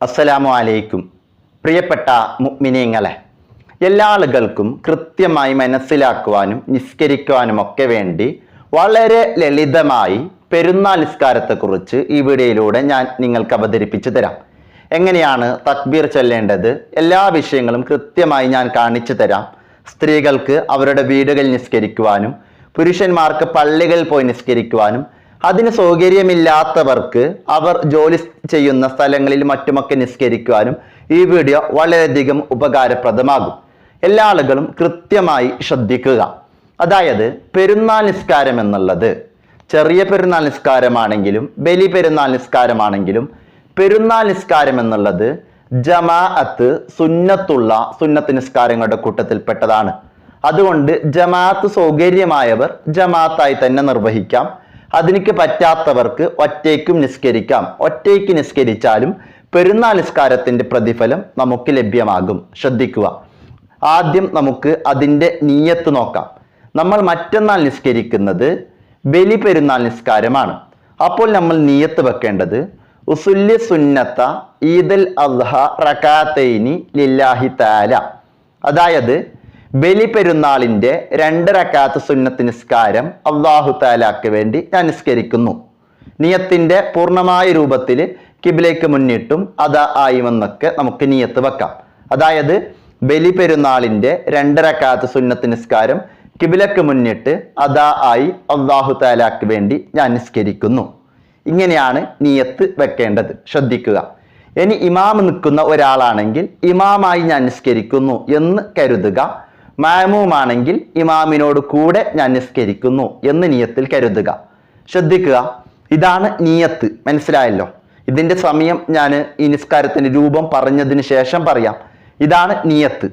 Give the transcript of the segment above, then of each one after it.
അസ്സലാമു അലൈക്കും. പ്രിയപ്പെട്ട മുഅ്മിനീങ്ങളെ എല്ലാ ആളുകൾക്കും കൃത്യമായി മനസ്സിലാക്കുവാനും നിസ്കരിക്കുവാനും ഒക്കെ വേണ്ടി വളരെ ലളിതമായി പെരുന്നാൾ നിസ്കാരത്തെക്കുറിച്ച് ഈ വീഡിയോയിലൂടെ ഞാൻ നിങ്ങൾക്ക് അവതരിപ്പിച്ചു തരാം. എങ്ങനെയാണ് തക്ബീർ ചൊല്ലേണ്ടത്? എല്ലാ വിഷയങ്ങളും കൃത്യമായി ഞാൻ കാണിച്ചു തരാം. സ്ത്രീകൾക്ക് അവരുടെ വീടുകളിൽ നിസ്കരിക്കുവാനും പുരുഷന്മാർക്ക് പള്ളികളിൽ പോയി നിസ്കരിക്കുവാനും അതിന് സൗകര്യമില്ലാത്തവർക്ക് അവർ ജോലി ചെയ്യുന്ന സ്ഥലങ്ങളിൽ മറ്റുമൊക്കെ നിസ്കരിക്കുവാനും ഈ വീഡിയോ വളരെയധികം ഉപകാരപ്രദമാകും. എല്ലാ ആളുകളും കൃത്യമായി ശ്രദ്ധിക്കുക. അതായത് പെരുന്നാൾ നിസ്കാരം എന്നുള്ളത് ചെറിയ പെരുന്നാൾ നിസ്കാരമാണെങ്കിലും ബലി പെരുന്നാൾ നിസ്കാരമാണെങ്കിലും പെരുന്നാൾ നിസ്കാരം എന്നുള്ളത് ജമാഅത്ത് സുന്നത്തുള്ള സുന്നത്ത് നിസ്കാരങ്ങളുടെ കൂട്ടത്തിൽപ്പെട്ടതാണ്. അതുകൊണ്ട് ജമാഅത്ത് സൗകര്യമായവർ ജമാഅത്തായി തന്നെ നിർവഹിക്കാം. അതിനിക്ക് പറ്റാത്തവർക്ക് ഒറ്റയ്ക്കും നിസ്കരിക്കാം. ഒറ്റയ്ക്ക് നിസ്കരിച്ചാലും പെരുന്നാൾ നിസ്കാരത്തിന്റെ പ്രതിഫലം നമുക്ക് ലഭ്യമാകും. ശ്രദ്ധിക്കുക. ആദ്യം നമുക്ക് അതിന്റെ നീയത്ത് നോക്കാം. നമ്മൾ മറ്റന്നാൾ നിസ്കരിക്കുന്നത് ബലി പെരുന്നാൾ നിസ്കാരമാണ്. അപ്പോൾ നമ്മൾ നീയത്ത് വെക്കേണ്ടത് ഉസുല്യ സുന്നത്ത ഈദൽ അദ്ഹ റക്കാത്തൈനി ലില്ലാഹി താല അതായത് ബലി പെരുന്നാളിന്റെ രണ്ട് റക്കാത്ത് സുന്നത്ത് നിസ്കാരം അള്ളാഹു താലാക്ക് വേണ്ടി ഞാൻ നിസ്കരിക്കുന്നു. നിയത്തിന്റെ പൂർണമായ രൂപത്തിൽ കിബിലേക്ക് മുന്നിട്ടും അത ആയി വന്നൊക്കെ നമുക്ക് നിയത്ത് വെക്കാം. അതായത് ബലി പെരുന്നാളിന്റെ രണ്ട് റക്കാത്ത് സുന്നത്ത് നിസ്കാരം കിബിലക്ക് മുന്നിട്ട് അതാ ആയി അള്ളാഹു താലാക്ക് വേണ്ടി ഞാൻ നിസ്കരിക്കുന്നു. ഇങ്ങനെയാണ് നിയത്ത് വെക്കേണ്ടത്. ശ്രദ്ധിക്കുക. ഇനി ഇമാം നിൽക്കുന്ന ഒരാളാണെങ്കിൽ ഇമാമായി ഞാൻ നിസ്കരിക്കുന്നു എന്ന് കരുതുക. മാമൂമാണെങ്കിൽ ഇമാമിനോട് കൂടെ ഞാൻ നിസ്കരിക്കുന്നു എന്ന് നിയത്തിൽ കരുതുക. ശ്രദ്ധിക്കുക ഇതാണ് നിയത്ത്. മനസ്സിലായല്ലോ? ഇതിന്റെ സമയം ഞാൻ ഈ നിസ്കാരത്തിന്റെ രൂപം പറഞ്ഞതിന് ശേഷം പറയാം. ഇതാണ് നിയത്ത്.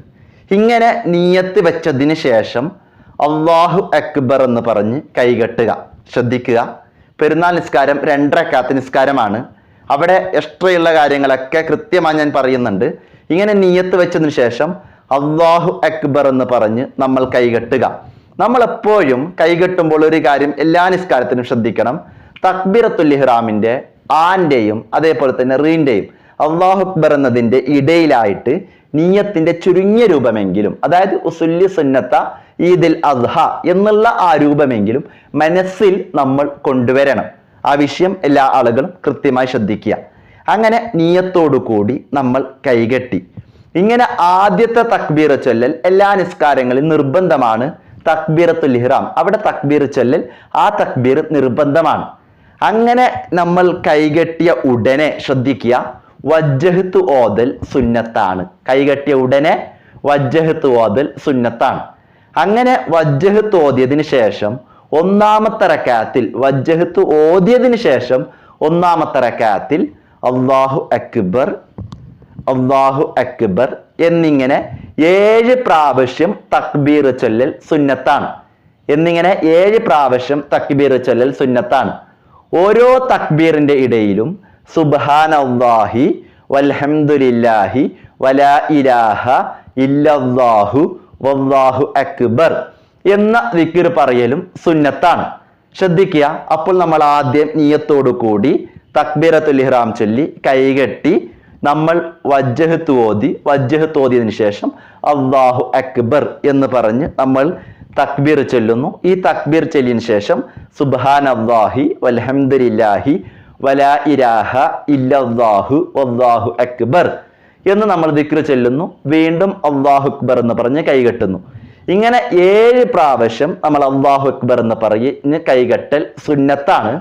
ഇങ്ങനെ നിയത്ത് വെച്ചതിന് ശേഷം അള്ളാഹു അക്ബർ എന്ന് പറഞ്ഞ് കൈകെട്ടുക ശ്രദ്ധിക്കുക. പെരുന്നാൾ നിസ്കാരം രണ്ടരക്കാത്ത നിസ്കാരമാണ്. അവിടെ എക്സ്ട്രയുള്ള കാര്യങ്ങളൊക്കെ കൃത്യമായി ഞാൻ പറയുന്നുണ്ട്. ഇങ്ങനെ നീയത്ത് വെച്ചതിന് ശേഷം അള്ളാഹു അക്ബർ എന്ന് പറഞ്ഞ് നമ്മൾ കൈകെട്ടുക. നമ്മൾ എപ്പോഴും കൈകെട്ടുമ്പോൾ ഒരു കാര്യം എല്ലാ നിസ്കാരത്തിനും ശ്രദ്ധിക്കണം. തക്ബിറത്തുൽ ഇഹ്റാമിന്റെ ആന്റെയും അതേപോലെ തന്നെ റീന്റെയും അള്ളാഹു അക്ബർ എന്നതിന്റെ ഇടയിലായിട്ട് നീയത്തിന്റെ ചുരുങ്ങിയ രൂപമെങ്കിലും അതായത് ഉസുല്യ സുന്നത്ത ഈദിൽ അദ്ഹ എന്നുള്ള ആ രൂപമെങ്കിലും മനസ്സിൽ നമ്മൾ കൊണ്ടുവരണം. ആ വിഷയം എല്ലാ ആളുകളും കൃത്യമായി ശ്രദ്ധിക്കുക. അങ്ങനെ നീയത്തോടു കൂടി നമ്മൾ കൈകെട്ടി. ഇങ്ങനെ ആദ്യത്തെ തക്ബീർ ചൊല്ലൽ എല്ലാ നിസ്കാരങ്ങളിൽ നിർബന്ധമാണ്. തക്ബീറത്തുൽ ഇഹ്റാം. അവിടെ തക്ബീർ ചൊല്ലൽ ആ തക്ബീർ നിർബന്ധമാണ്. അങ്ങനെ നമ്മൾ കൈകെട്ടിയ ഉടനെ ശ്രദ്ധിക്കുക വജ്ജഹത്ത് ഓതൽ സുന്നത്താണ്. കൈകെട്ടിയ ഉടനെ വജ്ജഹത്ത് ഓതൽ സുന്നത്താണ്. അങ്ങനെ വജ്ജഹത്ത് ഓതിയതിന് ശേഷം ഒന്നാമത്തെ റക്കാത്തിൽ വജ്ജഹത്ത് ഓതിയതിന് ശേഷം ഒന്നാമത്തെ റക്കാത്തിൽ അള്ളാഹു അക്ബർ അള്ളാഹു അക്ബർ എന്നിങ്ങനെ ഏഴ് പ്രാവശ്യം തക്ബീർ ചൊല്ലൽ സുന്നത്താണ്. എന്നിങ്ങനെ ഏഴ് പ്രാവശ്യം തക്ബീർ ചൊല്ലൽ സുന്നത്താണ്. ഓരോ തക്ബീറിന്റെ ഇടയിലും സുബാൻ അള്ളാഹി വൽഹംദുലില്ലാഹി വലാ ഇലാഹ ഇല്ലാഹു വല്ലാഹു അക്ബർ എന്ന വിക്കിർ പറയലും സുന്നത്താണ്. ശ്രദ്ധിക്കുക അപ്പോൾ നമ്മൾ ആദ്യം നീയത്തോടു കൂടി തക്ബീറത്തുൽ ഇഹ്റാം ചൊല്ലി കൈകെട്ടി നമ്മൾ വജ്ജഹത്ത് ഓതി വജ്ജഹത്ത് ഓതിയതിന് ശേഷം അള്ളാഹു അക്ബർ എന്ന് പറഞ്ഞ് നമ്മൾ തക്ബീർ ചൊല്ലുന്നു. ഈ തക്ബീർ ചൊല്ലിയതിന് ശേഷം സുബാൻ അള്ളാഹി വലഹമ്മദില്ലാഹി വലാ ഇരാഹ ഇല്ലാഹു അള്ളാഹു അക്ബർ എന്ന് നമ്മൾ ദിക്ര ചൊല്ലുന്നു. വീണ്ടും അള്ളാഹു അക്ബർ എന്ന് പറഞ്ഞ് കൈകെട്ടുന്നു ഇങ്ങനെ ഏഴ് പ്രാവശ്യം നമ്മൾ അള്ളാഹു അക്ബർ എന്ന് പറഞ്ഞ് കൈകെട്ടൽ സുന്നത്താണ്.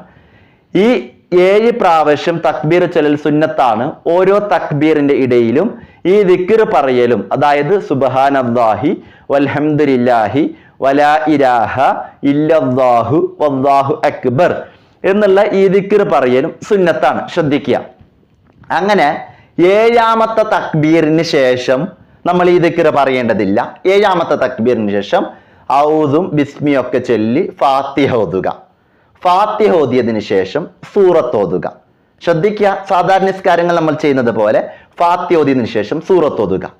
ഈ ഏഴ് പ്രാവശ്യം തക്ബീർ ചൊല്ലൽ സുന്നത്താണ് ഓരോ തക്ബീറിന്റെ ഇടയിലും ഈ ദിക്ർ പറയലും. അതായത് സുബഹാൻ അബ്ദാഹി വൽഹംദുലില്ലാഹി വലാ ഇരാഹ ഇല്ലാഹു വല്ലാഹു അക്ബർ എന്നുള്ള ഈ ദിക്ർ പറയലും സുന്നത്താണ്. ശ്രദ്ധിക്കുക. അങ്ങനെ ഏഴാമത്തെ തക്ബീറിന് ശേഷം നമ്മൾ ഈ ദിക്ർ പറയേണ്ടതില്ല. ഏഴാമത്തെ തക്ബീറിന് ശേഷം ഔദും ബിസ്മിയൊക്കെ ചൊല്ലി ഫാത്തിഹ ഓതുക. ഫാത്തിഹ ഓതിയതിന് ശേഷം സൂറത്ത് ഓതുക. ശ്രദ്ധിക്കുക സാധാരണ നിസ്കാരങ്ങൾ നമ്മൾ ചെയ്യുന്നത് പോലെ ഫാത്തി ഓതിയതിന് ശേഷം സൂറത്ത് ഓതുക.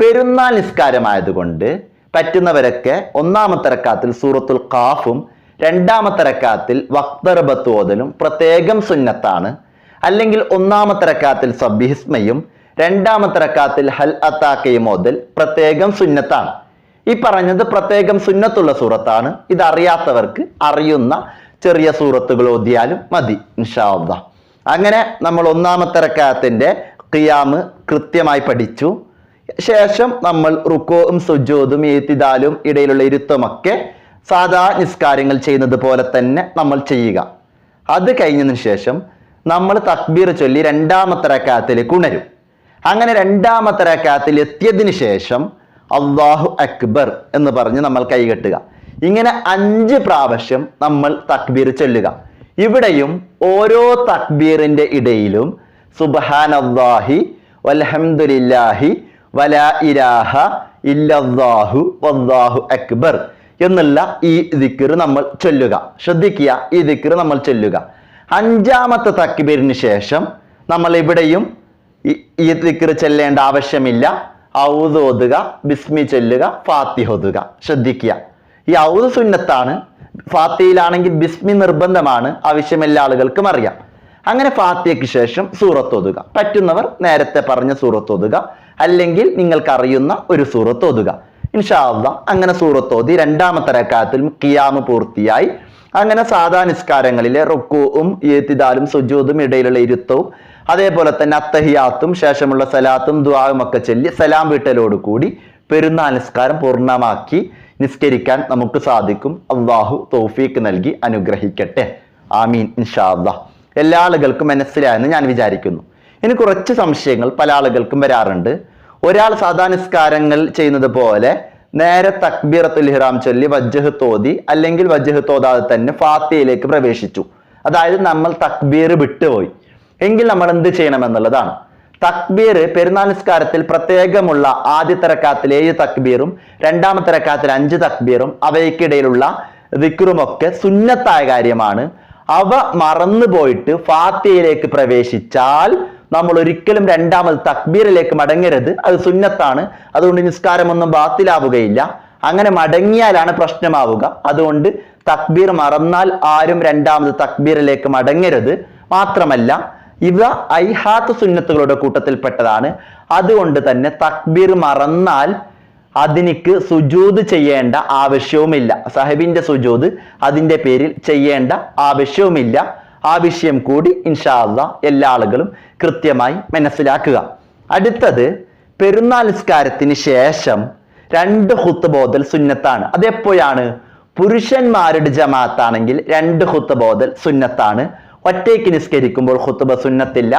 പെരുന്നാൾ നിസ്കാരമായതുകൊണ്ട് പറ്റുന്നവരൊക്കെ ഒന്നാമത്തെ റക്കാത്തിൽ സൂറത്തുൽ കാഫും രണ്ടാമത്തെ റക്കാത്തിൽ വക്തർബത്ത് ഓതലും പ്രത്യേകം സുന്നത്താണ്. അല്ലെങ്കിൽ ഒന്നാമത്തെ റക്കാത്തിൽ സബ്ബിഹിസ്മയും രണ്ടാമത്തെ റക്കാത്തിൽ ഹൽ അത്താക്കയും ഓതൽ പ്രത്യേകം സുന്നത്താണ്. ഈ പറഞ്ഞത് പ്രത്യേകം സുന്നത്തുള്ള സൂറത്താണ്. ഇത് അറിയാത്തവർക്ക് അറിയുന്ന ചെറിയ സൂറത്തുകൾ ഓതിയാലും മതി ഇൻഷാല്ല അങ്ങനെ നമ്മൾ ഒന്നാമത്തെ റക്കാത്തിന്റെ ഖിയാമ് കൃത്യമായി പഠിച്ചു. ശേഷം നമ്മൾ റുക്കോവും സുജോതും ഏത്തിദാലും ഇടയിലുള്ള ഇരുത്തമൊക്കെ സാധാ നിസ്കാരങ്ങൾ ചെയ്യുന്നത് പോലെ തന്നെ നമ്മൾ ചെയ്യുക. അത് കഴിഞ്ഞതിന് ശേഷം നമ്മൾ തക്ബീർ ചൊല്ലി രണ്ടാമത്തെ റക്കാത്തിലേക്ക് ഉണരും. അങ്ങനെ രണ്ടാമത്തെ റക്കാത്തിൽ എത്തിയതിന് ശേഷം അള്ളാഹു അക്ബർ എന്ന് പറഞ്ഞ് നമ്മൾ കൈകെട്ടുക ഇങ്ങനെ അഞ്ച് പ്രാവശ്യം നമ്മൾ തക്ബീർ ചൊല്ലുക. ഇവിടെയും ഓരോ തക്ബീറിന്റെ ഇടയിലും സുബഹാനല്ലാഹി വലഹമുല്ലാഹി വല ഇലാഹ ഇല്ലാഹു വല്ലാഹു അക്ബർ എന്നുള്ള ഈ ദിക്കർ നമ്മൾ ചൊല്ലുക. ശ്രദ്ധിക്കുക ഈ ദിക്കർ നമ്മൾ ചൊല്ലുക. അഞ്ചാമത്തെ തക്ബീറിന് ശേഷം നമ്മൾ ഇവിടെയും ഈ- ദിക്കർ ചെല്ലേണ്ട ആവശ്യമില്ല. ഔതോതുക ബിസ്മി ചൊല്ലുക ഫാത്തിഹ ഓതുക. ശ്രദ്ധിക്കുക. ഈ ഔദ് സുന്നത്താണ്. ഫാത്തിയിലാണെങ്കിൽ ബിസ്മി നിർബന്ധമാണ്. ആവശ്യമെല്ലാ ആളുകൾക്കും അറിയാം. അങ്ങനെ ഫാത്തിയയ്ക്ക് ശേഷം സൂറത്ത് ഓതുക. പറ്റുന്നവർ നേരത്തെ പറഞ്ഞ സൂറത്ത് ഓതുക. അല്ലെങ്കിൽ നിങ്ങൾക്കറിയുന്ന ഒരു സൂറത്ത് ഓതുക. ഇൻഷാ അള്ളാ അങ്ങനെ സൂറത്ത് ഓതി രണ്ടാമത്തെ റക്കാത്തിൽ കിയാമ് പൂർത്തിയായി. അങ്ങനെ സാധാ നിസ്കാരങ്ങളിലെ റുക്കുവും ഏത്തിദാലും സുജൂതും ഇടയിലുള്ള ഇരുത്തവും അതേപോലെ തന്നെ അത്തഹിയാത്തും ശേഷമുള്ള സലാത്തും ദ്വാവും ഒക്കെ ചൊല്ലി സലാം വീട്ടലോടുകൂടി പെരുന്നാൾ നിസ്കാരം പൂർണമാക്കി നിസ്കരിക്കാൻ നമുക്ക് സാധിക്കും. അള്ളാഹു തോഫീക്ക് നൽകി അനുഗ്രഹിക്കട്ടെ. ആമീൻ. ഇൻഷാ അള്ളാഹ് എല്ലാ ആളുകൾക്കും മനസ്സിലായെന്ന് ഞാൻ വിചാരിക്കുന്നു. ഇനി കുറച്ച് സംശയങ്ങൾ പല ആളുകൾക്കും വരാറുണ്ട്. ഒരാൾ സാധാ നിസ്കാരങ്ങൾ ചെയ്യുന്നത് പോലെ നേരെ തക്ബീറത്തുൽ ഹിറാം ചൊല്ലി വജ്ജഹ് തോതി അല്ലെങ്കിൽ വജ്ജഹ് തോതാതെ തന്നെ ഫാത്തിയിലേക്ക് പ്രവേശിച്ചു. അതായത് നമ്മൾ തക്ബീർ വിട്ടുപോയി. എങ്കിൽ നമ്മൾ എന്ത് ചെയ്യണം എന്നുള്ളതാണ്. തക്ബീർ പെരുന്നാൾ നിസ്കാരത്തിൽ പ്രത്യേകമുള്ള ആദ്യത്തെ റക്കാത്തിൽ ഏഴ് തക്ബീറും രണ്ടാമത്തെ റക്കാത്തിൽ അഞ്ച് തക്ബീറും അവയ്ക്കിടയിലുള്ള ദിക്റുമൊക്കെ സുന്നത്തായ കാര്യമാണ്. അവ മറന്നു പോയിട്ട് ഫാത്തിയയിലേക്ക് പ്രവേശിച്ചാൽ നമ്മൾ ഒരിക്കലും രണ്ടാമത് തക്ബീറിലേക്ക് മടങ്ങരുത്. അത് സുന്നത്താണ്. അതുകൊണ്ട് നിസ്കാരമൊന്നും ബാത്തിലാവുകയില്ല. അങ്ങനെ മടങ്ങിയാലാണ് പ്രശ്നമാവുക. അതുകൊണ്ട് തക്ബീർ മറന്നാൽ ആരും രണ്ടാമത് തക്ബീറിലേക്ക് മടങ്ങരുത്. മാത്രമല്ല ഇവ ഐഹാത്ത് സുന്നത്തുകളുടെ കൂട്ടത്തിൽപ്പെട്ടതാണ്. അതുകൊണ്ട് തന്നെ തക്ബീർ മറന്നാൽ അതിനിക്ക് സുജൂത് ചെയ്യേണ്ട ആവശ്യവുമില്ല. സഹബിന്റെ സുജൂത് അതിന്റെ പേരിൽ ചെയ്യേണ്ട ആവശ്യവുമില്ല. ആ വിഷയം കൂടി ഇൻഷാല്ല എല്ലാ ആളുകളും കൃത്യമായി മനസ്സിലാക്കുക. അടുത്തത് പെരുന്നാൾ നിസ്കാരത്തിന് ശേഷം രണ്ട് ഹുത്തുബോധൽ സുന്നത്താണ്. അതെപ്പോഴാണ്? പുരുഷന്മാരുടെ ജമാഅത്താണെങ്കിൽ രണ്ട് ഹുത്തുബോധൽ സുന്നത്താണ്. ഒറ്റയ്ക്ക് നിസ്കരിക്കുമ്പോൾ ഹുത്തുബ സുന്നത്തില്ല.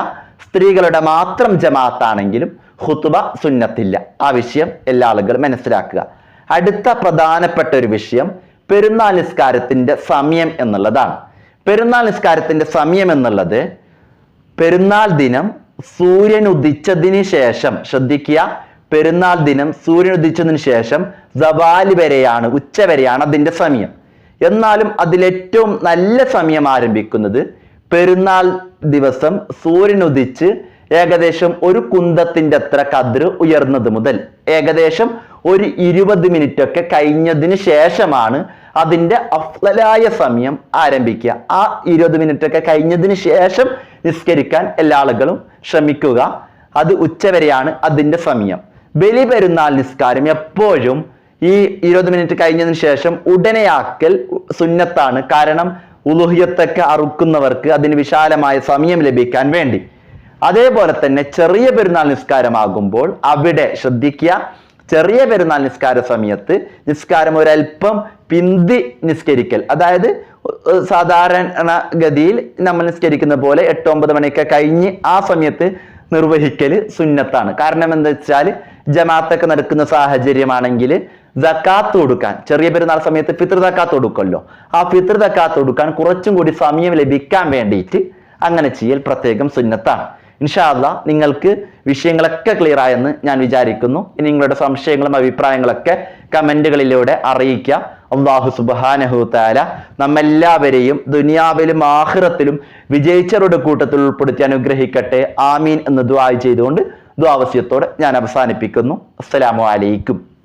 സ്ത്രീകളുടെ മാത്രം ജമാഅത്താണെങ്കിലും ഹുത്തുബ സുന്നത്തില്ല. ആ വിഷയം എല്ലാ ആളുകളും മനസ്സിലാക്കുക. അടുത്ത പ്രധാനപ്പെട്ട ഒരു വിഷയം പെരുന്നാൾ നിസ്കാരത്തിന്റെ സമയം എന്നുള്ളതാണ്. പെരുന്നാൾ നിസ്കാരത്തിന്റെ സമയം എന്നുള്ളത് പെരുന്നാൾ ദിനം സൂര്യൻ ഉദിച്ചതിന് ശേഷം ശ്രദ്ധിക്കുക പെരുന്നാൾ ദിനം സൂര്യൻ ഉദിച്ചതിന് ശേഷം സവാലി വരെയാണ് ഉച്ച വരെയാണ് അതിന്റെ സമയം. എന്നാലും അതിലേറ്റവും നല്ല സമയം ആരംഭിക്കുന്നത് പെരുന്നാൾ ദിവസം സൂര്യൻ ഉദിച്ച് ഏകദേശം ഒരു കുന്തത്തിന്റെ അത്ര കതിർ ഉയർന്നത് മുതൽ ഏകദേശം ഒരു ഇരുപത് മിനിറ്റ് ഒക്കെ കഴിഞ്ഞതിന് ശേഷമാണ് അതിന്റെ അഫ്ലായ സമയം ആരംഭിക്കുക. ആ ഇരുപത് മിനിറ്റ് ഒക്കെ കഴിഞ്ഞതിന് ശേഷം നിസ്കരിക്കാൻ എല്ലാ ആളുകളും ശ്രമിക്കുക. അത് ഉച്ചവരെയാണ് അതിന്റെ സമയം. ബലി പെരുന്നാൾ നിസ്കാരം എപ്പോഴും ഈ ഇരുപത് മിനിറ്റ് കഴിഞ്ഞതിന് ശേഷം ഉടനെയാക്കൽ സുന്നത്താണ്. കാരണം ഉലുഹിയത്തൊക്കെ അറുക്കുന്നവർക്ക് അതിന് വിശാലമായ സമയം ലഭിക്കാൻ വേണ്ടി. അതേപോലെ തന്നെ ചെറിയ പെരുന്നാൾ നിസ്കാരമാകുമ്പോൾ അവിടെ ശ്രദ്ധിക്കുക. ചെറിയ പെരുന്നാൾ നിസ്കാര സമയത്ത് നിസ്കാരം ഒരല്പം പിന്തി നിസ്കരിക്കൽ. അതായത് സാധാരണ ഗതിയിൽ നമ്മൾ നിസ്കരിക്കുന്ന പോലെ എട്ട് ഒമ്പത് മണിയൊക്കെ കഴിഞ്ഞ് ആ സമയത്ത് നിർവഹിക്കൽ സുന്നത്താണ്. കാരണം എന്താ വെച്ചാൽ ജമാത്തൊക്കെ നടക്കുന്ന സാഹചര്യമാണെങ്കിൽ ജക്കാത്ത് കൊടുക്കാൻ ചെറിയ പെരുന്നാൾ സമയത്ത് പിതൃ ജക്കാത്ത് കൊടുക്കുമല്ലോ. ആ പിതൃ ജക്കാത്ത് കൊടുക്കാൻ കുറച്ചും കൂടി സമയം ലഭിക്കാൻ വേണ്ടിയിട്ട് അങ്ങനെ ചെയ്യൽ പ്രത്യേകം സുന്നത്താണ്. ഇൻഷാല്ല നിങ്ങൾക്ക് വിഷയങ്ങളൊക്കെ ക്ലിയർ ആയെന്ന് ഞാൻ വിചാരിക്കുന്നു. ഇനി നിങ്ങളുടെ സംശയങ്ങളും അഭിപ്രായങ്ങളൊക്കെ കമന്റുകളിലൂടെ അറിയിക്കുക അള്ളാഹു സുബാനഹു താല നമ്മെല്ലാവരെയും ദുനിയാവിലും ആഹ്റത്തിലും വിജയിച്ചവരുടെ കൂട്ടത്തിൽ ഉൾപ്പെടുത്തി അനുഗ്രഹിക്കട്ടെ. ആമീൻ എന്ന് ദ്വായ് ചെയ്തുകൊണ്ട് ദ്വാവസ്യത്തോടെ ഞാൻ അവസാനിപ്പിക്കുന്നു. അസ്സലാമു അലൈക്കും.